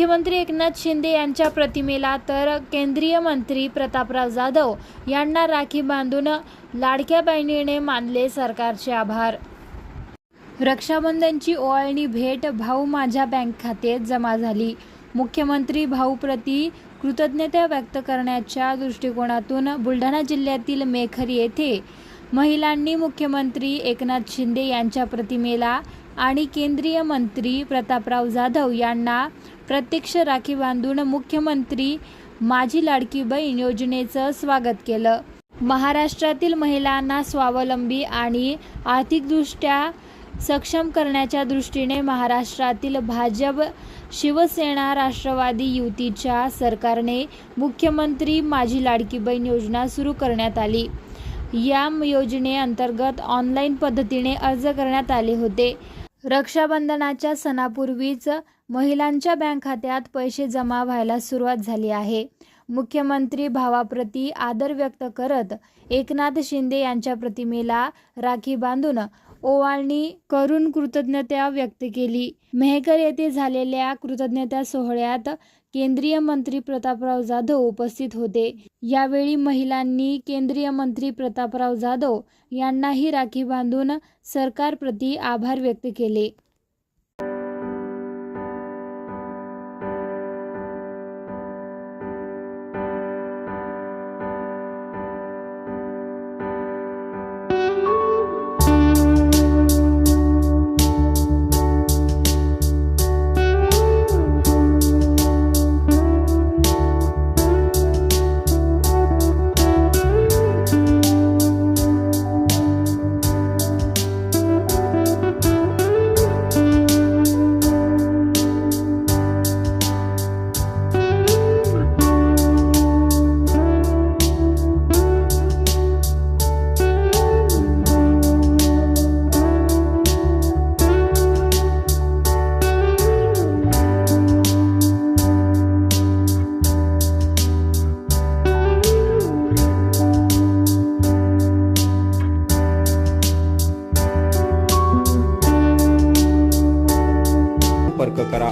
मुख्यमंत्री एकनाथ शिंदे यांच्या प्रतिमेला तर केंद्रीय मंत्री प्रतापराव जाधव यांना राखी बांधून लाडक्या बहिणीने मानले सरकारचे आभार. रक्षाबंधनची ओळणी भेट भाऊ माझ्या बँक खात्यात जमा झाली. मुख्यमंत्री भाऊप्रती कृतज्ञता व्यक्त करण्याच्या दृष्टिकोनातून बुलढाणा जिल्ह्यातील मेखरी येथे महिलांनी मुख्यमंत्री एकनाथ शिंदे यांच्या प्रतिमेला आणि केंद्रीय मंत्री प्रतापराव जाधव यांना प्रत्यक्ष राखी बांधून मुख्यमंत्री माझी लाडकी बहीण योजनेचं स्वागत केलं. महाराष्ट्रातील महिलांना स्वावलंबी आणि आर्थिकदृष्ट्या सक्षम करण्याच्या दृष्टीने महाराष्ट्रातील भाजप शिवसेना राष्ट्रवादी युतीच्या सरकारने मुख्यमंत्री माझी लाडकी बहीण योजना सुरू करण्यात आली. या योजनेअंतर्गत ऑनलाईन पद्धतीने अर्ज करण्यात आले होते. रक्षाबंधनाच्या सणापूर्वीच महिलांच्या बँक खात्यात पैसे जमा व्हायला सुरुवात झाली आहे. मुख्यमंत्री भावाप्रती आदर व्यक्त करत एकनाथ शिंदे यांच्या प्रतिमेला राखी बांधून ओवाळणी करून कृतज्ञता व्यक्त केली. मेहकर येथे झालेल्या कृतज्ञता सोहळ्यात केंद्रीय मंत्री प्रतापराव जाधव उपस्थित होते. यावेळी महिलांनी केंद्रीय मंत्री प्रतापराव जाधव यांनाही राखी बांधून सरकारप्रती आभार व्यक्त केले. ಸಂಪರ್ಕ ಕರ